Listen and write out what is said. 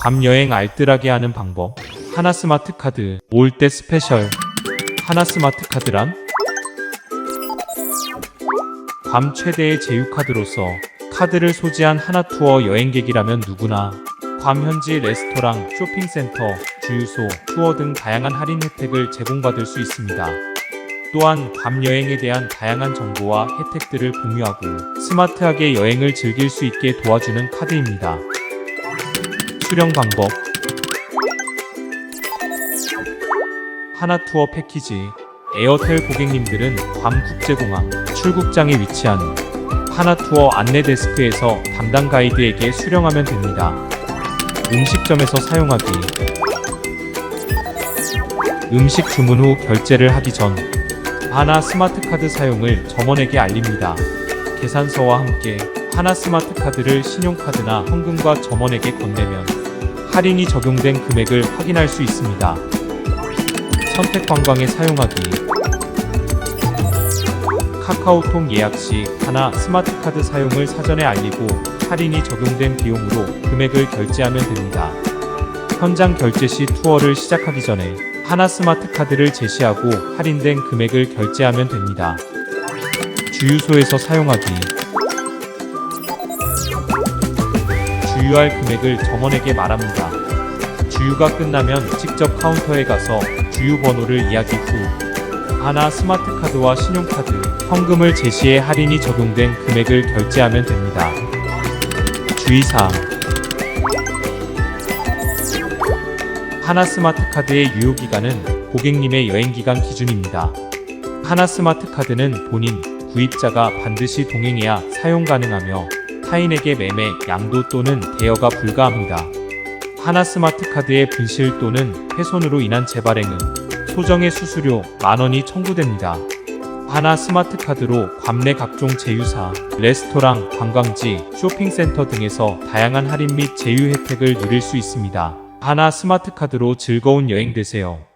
괌 여행 알뜰하게 하는 방법. 하나 스마트 카드 올 때 스페셜. 하나 스마트 카드란? 괌 최대의 제휴카드로서 카드를 소지한 하나 투어 여행객이라면 누구나 괌 현지 레스토랑, 쇼핑센터, 주유소, 투어 등 다양한 할인 혜택을 제공받을 수 있습니다. 또한 괌 여행에 대한 다양한 정보와 혜택들을 공유하고 스마트하게 여행을 즐길 수 있게 도와주는 카드입니다. 수령 방법 하나 투어 패키지 에어텔 고객님들은 괌 국제공항 출국장에 위치한 하나 투어 안내 데스크에서 담당 가이드에게 수령하면 됩니다. 음식점에서 사용하기 음식 주문 후 결제를 하기 전 하나 스마트 카드 사용을 점원에게 알립니다. 계산서와 함께 하나 스마트 카드를 신용카드나 현금과 점원에게 건네면 할인이 적용된 금액을 확인할 수 있습니다. 선택 관광에 사용하기 카카오톡 예약 시 하나 스마트 카드 사용을 사전에 알리고 할인이 적용된 비용으로 금액을 결제하면 됩니다. 현장 결제 시 투어를 시작하기 전에 하나 스마트 카드를 제시하고 할인된 금액을 결제하면 됩니다. 주유소에서 사용하기 주유할 금액을 점원에게 말합니다. 주유가 끝나면 직접 카운터에 가서 주유 번호를 이야기 후 하나 스마트 카드와 신용카드, 현금을 제시해 할인이 적용된 금액을 결제하면 됩니다. 주의사항 하나 스마트 카드의 유효 기간은 고객님의 여행 기간 기준입니다. 하나 스마트 카드는 본인, 구입자가 반드시 동행해야 사용 가능하며 타인에게 매매, 양도 또는 대여가 불가합니다. 하나 스마트 카드의 분실 또는 훼손으로 인한 재발행은 소정의 수수료 만원이 청구됩니다. 하나 스마트 카드로 괌내 각종 제휴사, 레스토랑, 관광지, 쇼핑센터 등에서 다양한 할인 및 제휴 혜택을 누릴 수 있습니다. 하나 스마트 카드로 즐거운 여행 되세요.